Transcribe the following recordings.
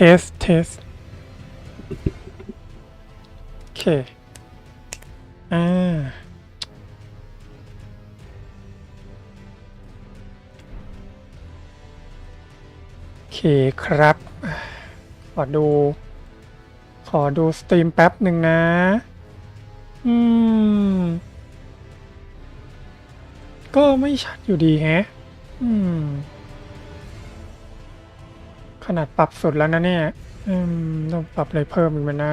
เทสเทสโอเค อ่า โอเคครับ ขอดู ขอดูสตรีมแป๊บหนึ่งนะ อืม ก็ไม่ชัดอยู่ดีแฮะ อืม ขนาดปรับสุดแล้วนะเนี่ยต้องปรับอะไรเพิ่มอีกไหมนะ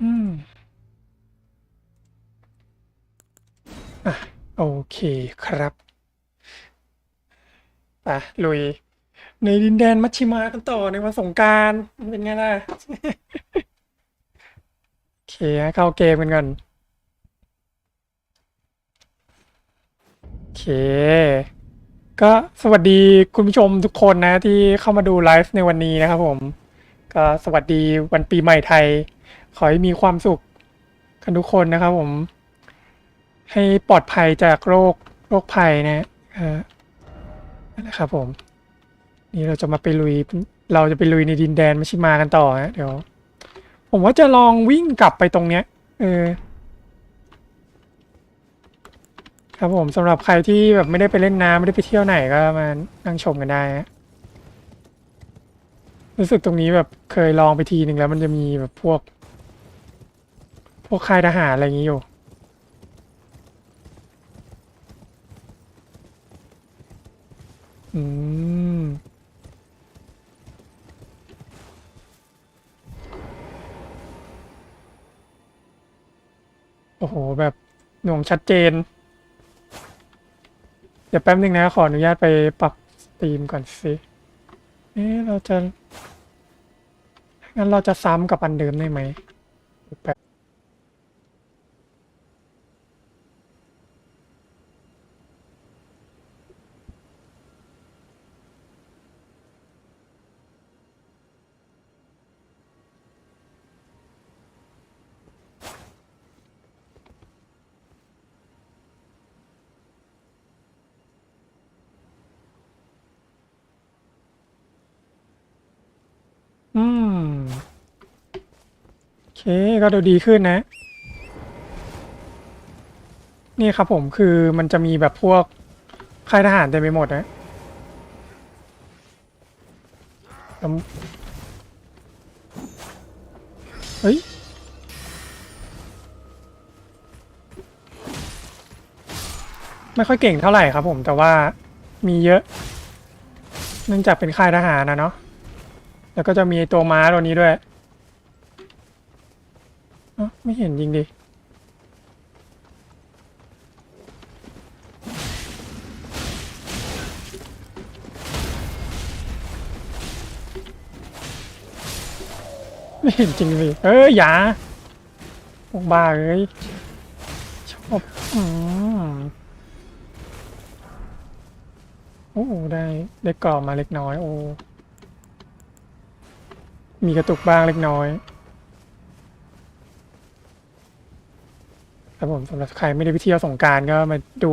อืมอะโอเคครับ ไปลุย ในดินแดนมัชชิมากันต่อในวันสงกรานเป็นไงล่ะ โอเคเข้าเกมกันก่อนโอเค ก็สวัสดีคุณผู้ชมทุกคนนะที่เข้ามาดูไลฟ์ในวันนี้นะครับผม ก็สวัสดีวันปีใหม่ไทย ขอให้มีความสุขกันทุกคนนะครับผม ให้ปลอดภัยจากโรคโรคภัยนะเออนั่นะครับผม นี่เราจะมาไปลุย เราจะไปลุยในดินแดนมัชิมากันต่อฮะเดี๋ยว ผมว่าจะลองวิ่งกลับไปตรงเนี้ย เออ ครับผมสำหรับใครที่แบบไม่ได้ไปเล่นน้ำไม่ได้ไปเที่ยวไหนก็มานั่งชมกันได้ฮะรู้สึกตรงนี้แบบเคยลองไปทีหนึ่งแล้ว มันจะมีแบบพวก พวกค่ายทหารอะไรอย่างนี้อยู่อืม โอ้โห แบบหน่วงชัดเจน เดี๋ยวแป๊บนึงนะ ขออนุญาตไปปรับสตรีมก่อนสิเอ๊ะเราจะงั้นเราจะซ้ำกับอันเดิมได้ไหมแป๊บ อืม โอเค ก็ดูดีขึ้นนะ นี่ครับผมคือมันจะมีแบบพวกค่ายทหารเต็มไปหมดนะแล้วเฮ้ยไม่ค่อยเก่งเท่าไหร่ครับผมแต่ว่ามีเยอะ เนื่องจากเป็นค่ายทหารนะเนาะแล้วก็จะมีตัวม้าตัวนี้ด้วย อ้าไม่เห็นจริงดิ ไม่เห็นจริงสิเอ้ยอย่าพวกบ้าเอ้ย ชอบอืมโอ้ได้ได้กรอบมาเล็กน้อย โอ้มีกระตุกบ้างเล็กน้อย ครับผมสำหรับใครไม่ได้ไปเที่ยวสงการก็มาดู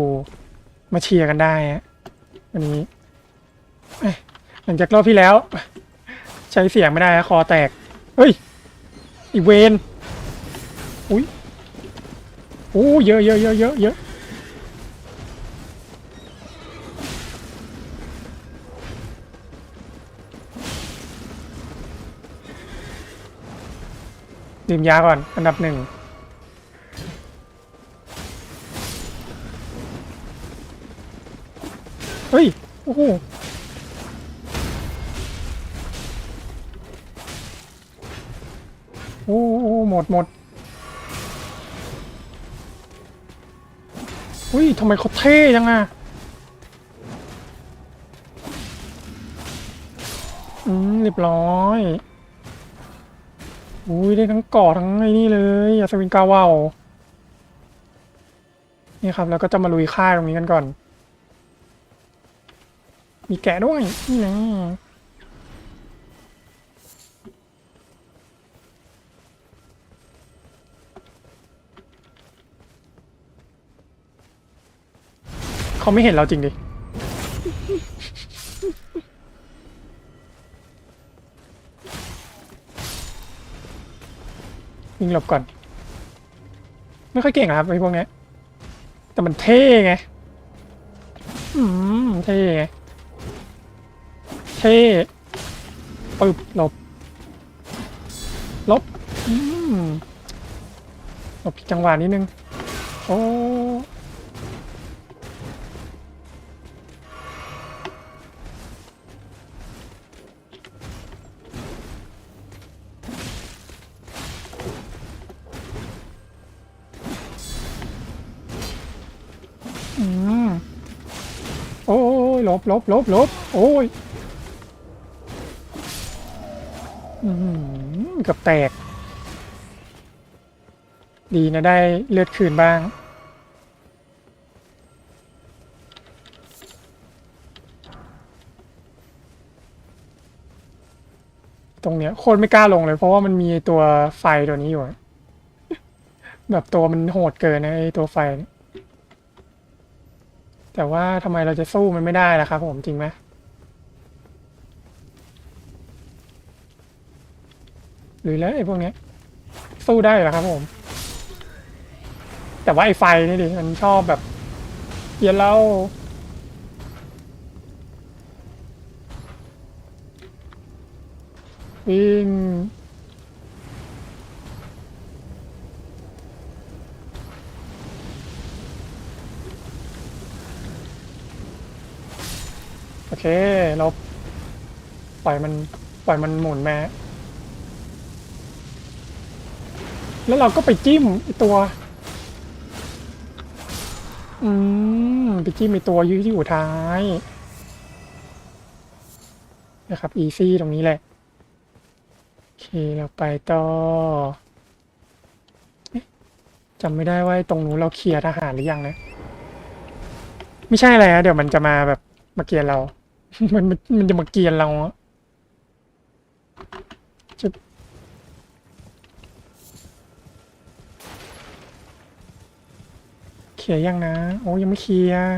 มาเชียร์กันได้ฮะวันนี้หลังจากรอบที่แล้ว ใช้เสียงไม่ได้คอแตก เฮ้ยอีเวนอุ้ยโอ้เยอะเยอะเยอะเยอะเยอะดื่มยาก่อนอันดับหนึ่ง เฮ้ย โอ้โห โอ้โหหมดหมดอุ้ยทำไมเขาเท่จังอะอืมเรียบร้อยอุ้ยได้ทั้งเกาะทั้งไอ้นี่เลยอัศวินกาว่าวนี่ครับ แล้วก็จะมาลุยค่ายตรงนี้กันก่อน มีแกด้วยนี่นะเขาไม่เห็นเราจริงดิยิงหลบก่อน ไม่ค่อยเก่งครับไอ้พวกนี้แต่มันเท่ไง อืม เท่ไง เท่ปึบหลบลบหลบผิดจังหวะนิดนึง โอ้โอ้ยหลบหลบหลบหลบโอ้ย กับแตก ดีนะได้เลือดคืนบ้าง ตรงเนี้ยโคตรไม่กล้าลงเลย เพราะว่ามันมีตัวไฟตัวนี้อยู่ แบบตัวมันโหดเกินนะไอตัวไฟ แต่ว่าทำไมเราจะสู้มันไม่ได้ล่ะครับผมจริงไหม หรือแล้วไอ้พวกเนี้ย สู้ได้เหรอครับผม แต่ว่าไอ้ไฟนี่ดิมันชอบแบบเยียนเราวิ่งโอเค เราปล่อยมัน ปล่อยมันหมุนแมา แล้วเราก็ไปจิ้มไอตัว อืม ไปจิ้มไอตัวยืดที่อยู่ท้าย นะครับ อีซี่ตรงนี้แหละ โอเค เราไปต่อจำไม่ได้ว่าตรงนู้นเราเคลียร์ทหารหรือยังนะ ไม่ใช่อะไรนะเดี๋ยวมันจะมาแบบมาเกียนเรา มันมันมันจะมาเกียนเราอะ เค ลียร์ยังนะ โอ้ยังไม่เคลียร์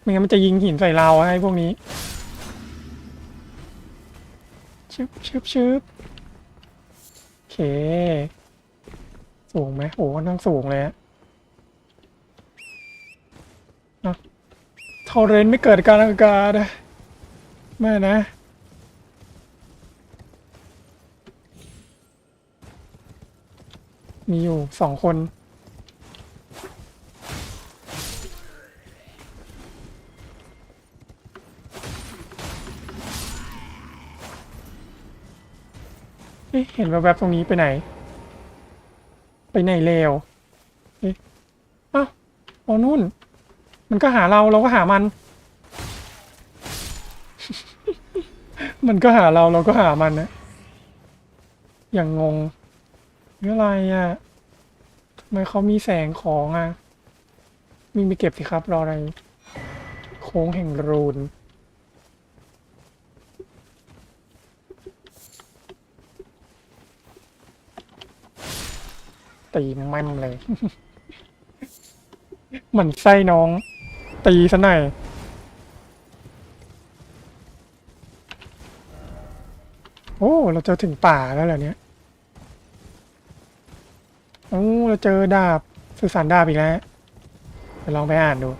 ไม่งั้นมันจะยิงหินใส่เราอะไอ้พวกนี้ชึบชึบชึบโอเค สูงไหมโอ้ค่อนข้งสูงเลยอะเทอร์เรนต์ไม่เกิดการอากาศไม่นะ มีอยู่สองคนเห็นแวบๆตรงนี้ไปไหน ไปไหนเลวเอ๊ะอ้าวอ๋อนู่น มันก็หาเราเราก็หามัน มันก็หาเราเราก็หามันนะอย่างงงนี่อะไรอะ ทำไมเขามีแสงของอะวิ่งไปเก็บสิครับ รออะไร โค้งแห่งรูนตีแม่มเลยเหมือนไส้น้อง ตีซะหน่อยโอ้ เราจะถึงป่าแล้วเหรอเนี่ย อ้เราเจอดาบสื่อสารดาบอีกแล้วไปลองไปอ่านดู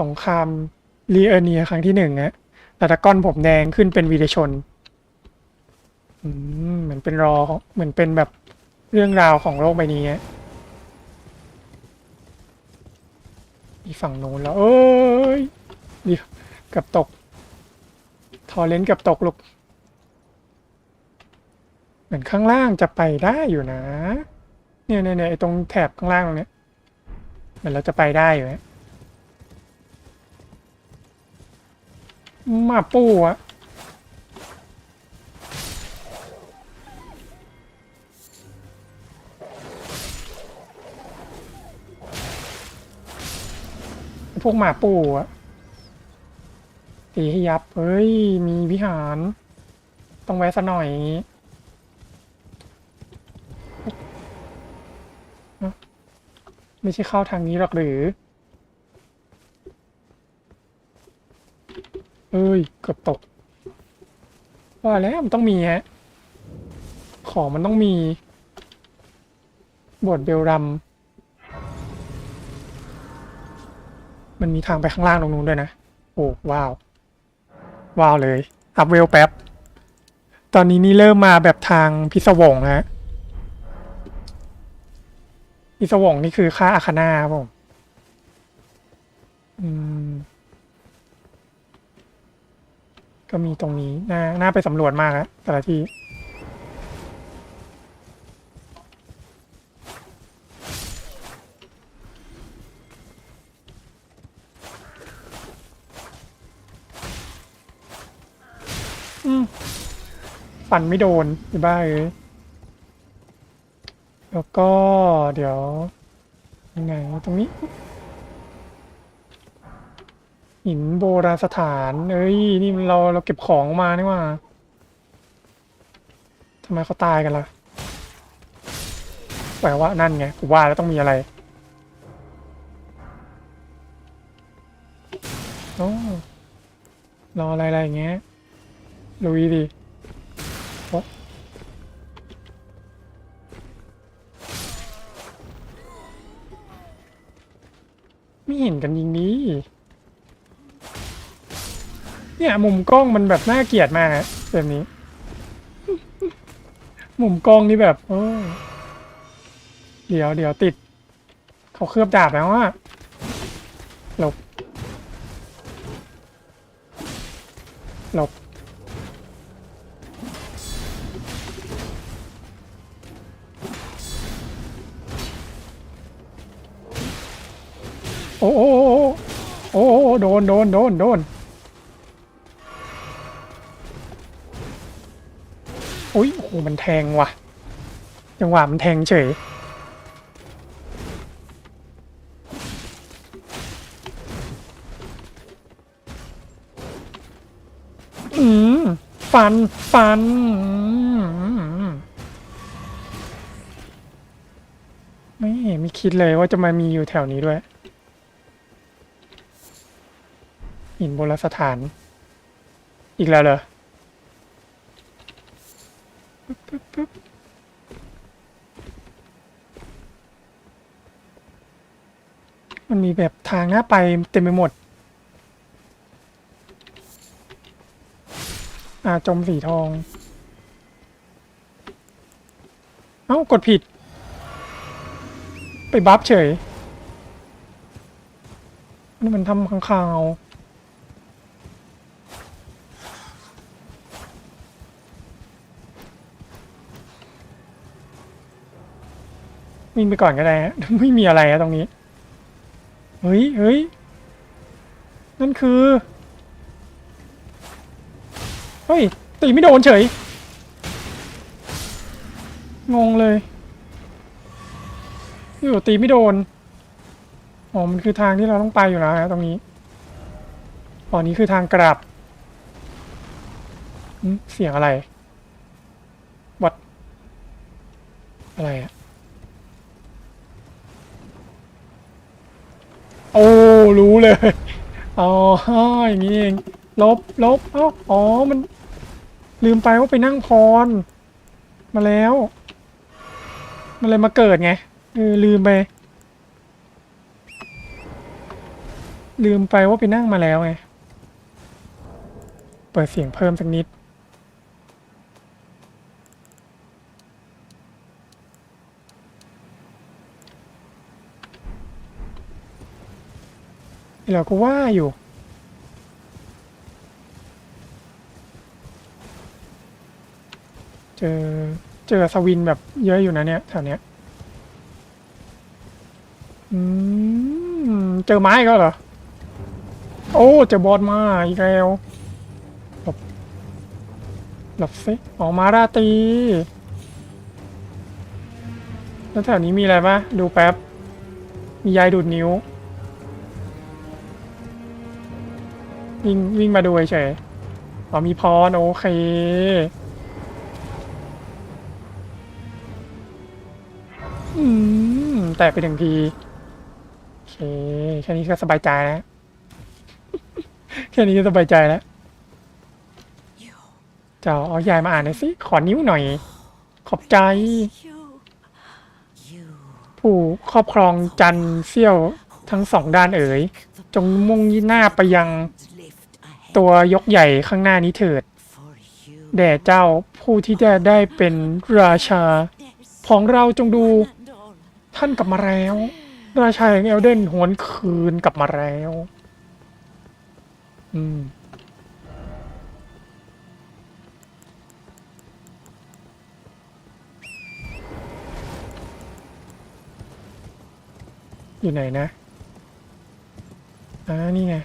สงครามลีเอเนียครั้งที่หนึ่งนะแต่ตะก้อนผมแดงขึ้นเป็นวีรชนอืมเหมือนเป็นรอของเหมือนเป็นแบบเรื่องราวของโลกใบนี้ฮะอีฝั่งโน้นแล้ว เอ้ยดียวเกับตก ทอเลนเกับตกลูก มือนข้างล่างจะไปได้อยู่นะ เนี่ยเนี่ยเนี่ยไอ้ตรงแถบข้างล่างตรงเนี้ยเหมือนเราจะไปได้อยู่นะมาปูอะพวกหมาปูอะตีให้ยับ เฮ้ย มีวิหาร ต้องแวะซะหน่อยอย่างงี้ ไม่ใช่เข้าทางนี้หรอกหรือ เอ้ยเกือบตก ว่าแล้วมันต้องมีฮะ ของมันต้องมีบทเบลรัม มันมีทางไปข้างล่างตรงนู้นด้วยนะ โอ้ว้าว ว้าวเลย อัพเวลแป๊บ ตอนนี้นี่เริ่มมาแบบทางพิศวงฮะ พิศวงนี่คือค่าอาคานาผมอืมก็มีตรงนี้น่าน่าไปสำรวจมากฮะแต่ละที่อืมฟันไม่โดนอีบ้าเอ้ย แล้วก็เดี๋ยวยังไงตรงนี้ หินโบราณสถานเอ้ยนี่เราเราเก็บของมานี่ว่าทำไมเขาตายกันล่ะแปลว่านั่นไงกูว่าแล้วต้องมีอะไรโอ้รออะไรอะไรอย่างเงี้ยลุยดิ ไม่เห็นกันยิงนี้ เนี่ยมุมกล้องมันแบบน่าเกลียดมากอะแบบนี้ มุมกล้องนี่แบบโอ้เดี๋ยวเดี๋ยวติด เขาเคลือบดาบแล้วอะหลบ หลบ โอ้โอ้โอ้โอ้โดนโดนโดนโดนโอ้ยโอ้มันแทงว่ะจังหวะมันแทงเฉยอืมฟันฟันไม่ไม่คิดเลยว่าจะมามีอยู่แถวนี้ด้วย หินโบราณสถาน อีกแล้วเหรอมันมีแบบทางหน้าไปเต็มไปหมด อ่าจมสีทอง เอ้า กดผิด ไปบัฟเฉย นี่มันทำข้างคา วิ่งไปก่อนก็ได้ไม่มีอะไรอะตรงนี้ เฮ้ยเฮ้ยนั่นคือ เฮ้ย ตีไม่โดนเฉย งงเลยอยู่ตีไม่โดน อ๋อ มันคือทางที่เราต้องไปอยู่แล้วฮะตรงนี้อ๋อนี้คือทางกลับเสียงอะไรวัดอะไรอะโอ้ รู้เลย อ๋อ อย่างนี้เอง ลบ ลบ เอ้า อ๋อ มัน ลืมไปว่าไปนั่งพร มาแล้ว มันเลยมาเกิดไง เออ ลืมไป ลืมไปว่าไปนั่งมาแล้วไง เปิดเสียงเพิ่มสักนิด เราก็ว่าอยู่ เจอเจอสวินแบบเยอะอยู่นะเนี่ยแถวเนี้ยอืมเจอไม้ก็เหรอ โอ้เจอบอสมาอีกแล้วหลบหลบสิออกมาราตรีแล้วแถวนี้มีอะไรปะดูแป๊บ มียายดูดนิ้ว วิ่งวิ่งมาดูเฉยๆอ๋อมีพรโอเค อืม แตะไปหนึ่งทีเค แค่นี้ก็สบายใจแล้วแค่นี้ก็สบายใจแล้วเจ้าเอายายมาอ่านหน่อยสิ ขอนิ้วหน่อย ขอบใจ ผู้ครอบครองจันทร์เสี้ยวทั้งสองด้านเอ๋ย จงมุ่งหน้าไปยัง ตัวยกใหญ่ข้างหน้านี้เถิด แด่เจ้าผู้ที่จะได้เป็นราชา ของเราจงดู ท่านกลับมาแล้ว ราชาแห่งเอลเดนหวนคืนกลับมาแล้ว อืมอยู่ไหนนะ อ่า นี่ไง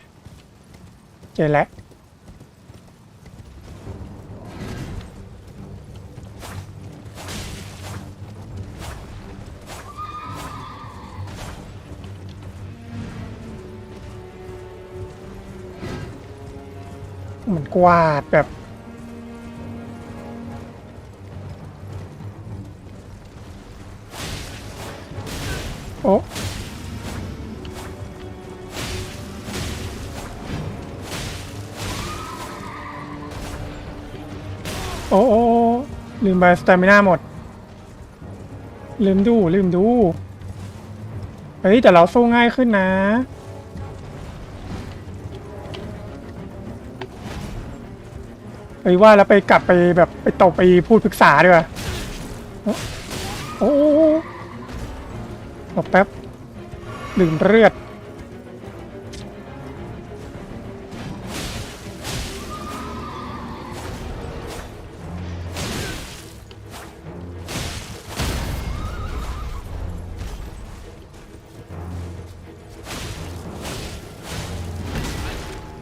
เจอแล้วเหมือนกวาดแบบ โอ้ โอ้โอ้ลืมไปสเตมิน่าหมด ลืมดู ลืมดู เฮ้ย แต่เราสู้ง่ายขึ้นนะเฮ้ยว่าแล้วไปกลับไปแบบไปตบไปพูดปรึกษาดีกว่าโอ้โอ้โอ้หลบแป๊บดื่มเลือด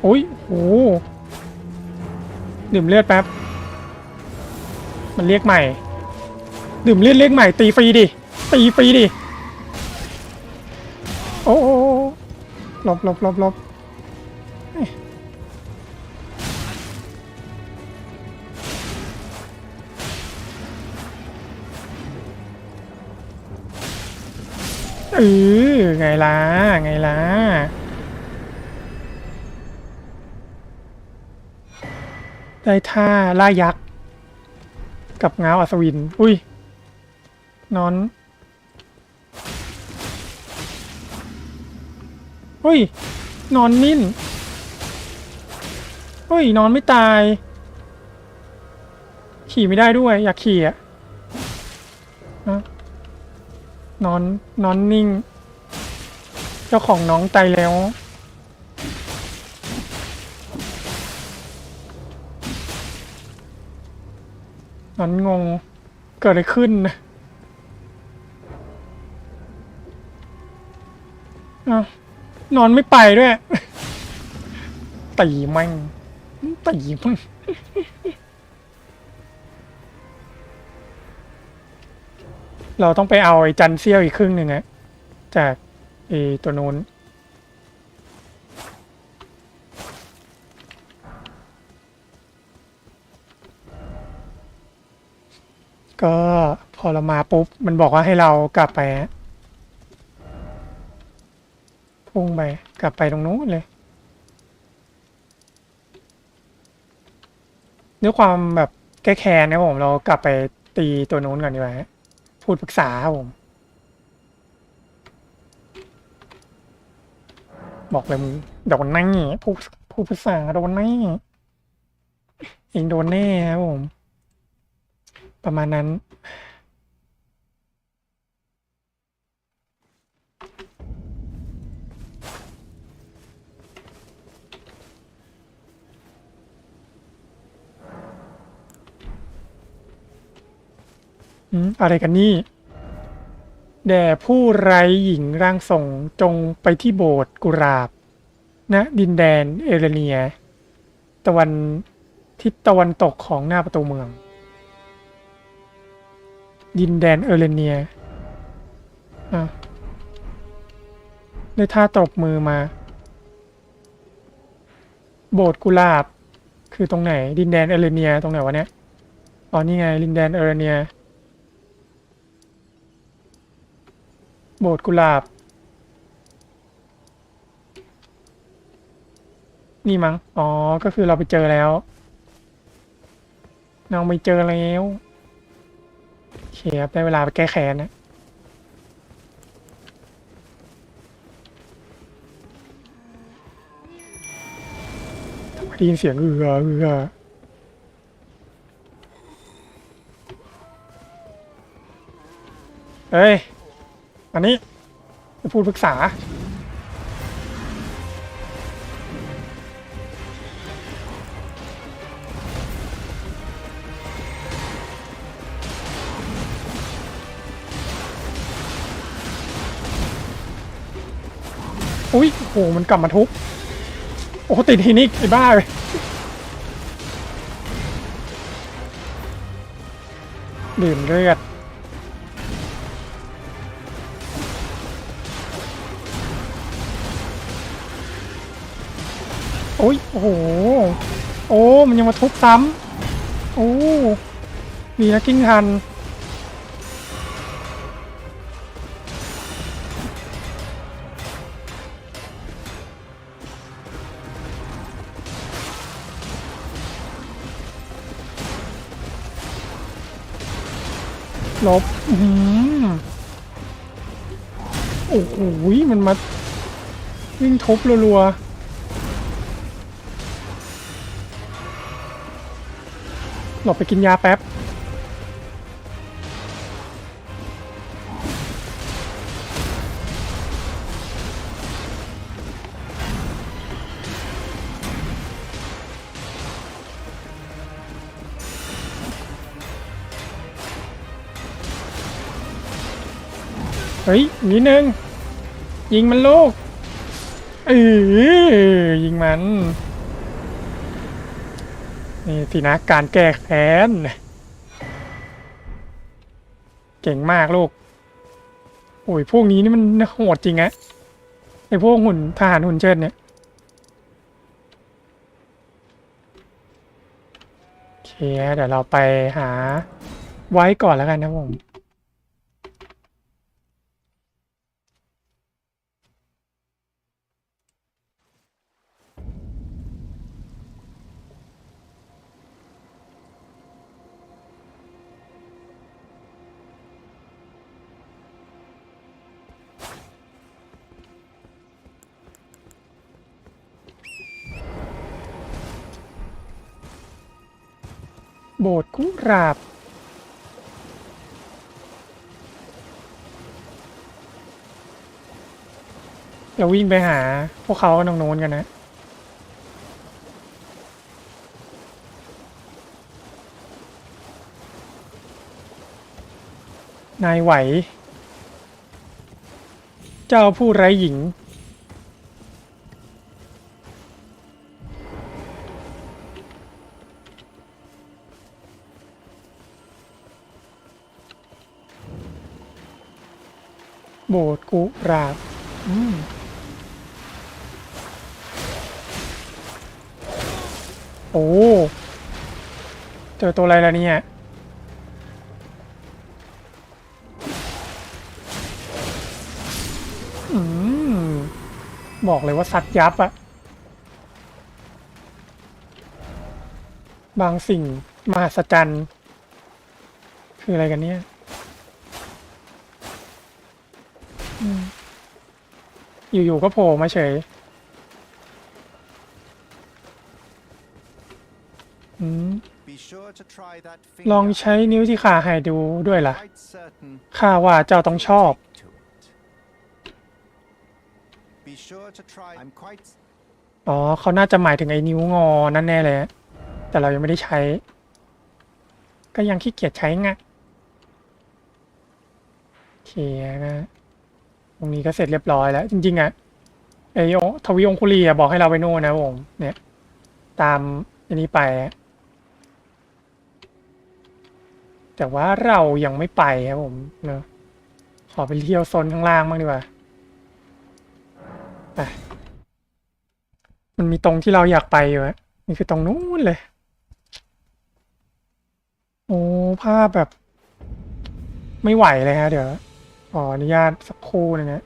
อ้ยโหดื่มเลือดแป๊บ มันเรียกใหม่ ดื่มเลือดเรียกใหม่ ตีฟรีดิ ตีฟรีดิ โอ้โอ้โอ้หลบหลบหลบหลบอ้ยเออไงล่ะ ไงล่ะ ได้ท่าล่ายักษ์ กับง้าวอัศวิน อุ้ย นอน อุ้ย นอนนิ่นอุ้ย นอนไม่ตาย ขี่ไม่ได้ด้วย อยากขี่อะอะนอนนอนนิ่ง เจ้าของน้องตายแล้ว นอนงง เกิดอะไรขึ้นนะอ้าวนอนไม่ไปด้วยตีแมั่งตีแมั่งเราต้องไปเอาไอ้จันเซี่ยวอีกครึ่งหนึ่งอะจากไอ้ตัวนู้น ก็พอเรามาปุ๊บ มันบอกว่าให้เรากลับไปพุ่งไปกลับไปตรงนู้นเลยด้วยความแบบแก้แค้นนะผมเรากลับไปตีตัวนู้นก่อนดีกว่าพูดปรึกษาครับผมบอกเลยมึงโดนแน่พูดพูดภาษาโดนแน่เองโดนแน่ครับผม ประมาณนั้น อะไรกันนี่ แด่ผู้ไร้หญิงร่างทรงจงไปที่โบสถ์กุราบณนะดินแดนเอเรเนีย ตะวันทิศตะวันตกของหน้าประตูเมือง ดินแดนเอเลเนียได้ท่าตบมือมา โบสถ์กุลาบ คือตรงไหน ดินแดนเอเลเนีย ตรงไหนวะเนี้ยอ๋อนี่ไง ดินแดนเอเลเนีย โบสถ์กุลาบ นี่มั้ง อ๋อ ก็คือเราไปเจอแล้ว เราไปเจอแล้ว โอเคครับได้เวลาไปแก้แค้นนะทำไมได้ยินเสียงเอือเอือเฮ้ย อันนี้จะพูดปรึกษา โอ้มันกลับมาทุบโอ้ติดทีนิกไอ้บ้าเลยดื่มเลือดโอ้ยโอ้โห โอ้ มันยังมาทุบซ้ำโอ้มีนักกิ้งทัน ลบโอ้โหมันมาวิ่งทุบรัวๆหลบไปกินยาแป๊บ เฮ้ยนิดนึง ยิงมันลูกเออยิงมัน นี่สินะการแก้แค้น เก่งมากลูก โอ้ยพวกนี้นี่มันโหดจริงอะไอพวกหุ่นทหารหุ่นเชิดเนี่ยโอเคเดี๋ยวเราไปหาไว้ก่อนแล้วกันนะผม โบสถ์กุหลาบ เดี๋ยววิ่งไปหา พวกเขาตรงโน้นกันนะนายไหว เจ้าผู้ไร้หญิง โบสถ์กุหลาบอืมโอ้ เจอตัวอะไรแล้วเนี่ย อืม บอกเลยว่าสัตว์ยับอะบางสิ่งมหัศจรรย์ คืออะไรกันเนี่ย อยู่ๆก็โผล่มาเฉยลองใช้นิ้วที่ขาให้ดูด้วยล่ะข้าว่าเจ้าต้องชอบ อ๋อ เขาน่าจะหมายถึงไอ้นิ้วงอนั่นแน่เลย แต่เรายังไม่ได้ใช้ ก็ยังขี้เกียจใช้ไงโอเคนะ ตรงนี้ก็เสร็จเรียบร้อยแล้ว จริงๆอะไอโอทวีองคุลีอะบอกให้เราไปโน่นนะผม เนี่ย ตามอันนี้ไป แต่ว่าเรายังไม่ไปครับผมเนอะขอไปเที่ยวโซนข้างล่างบ้างดีกว่าไปมันมีตรงที่เราอยากไปอยู่อะนี่คือตรงนู้นเลย โอ้ภาพแบบ ไม่ไหวเลยฮะเดี๋ยว ขออนุญาตสักครู่นึงนะ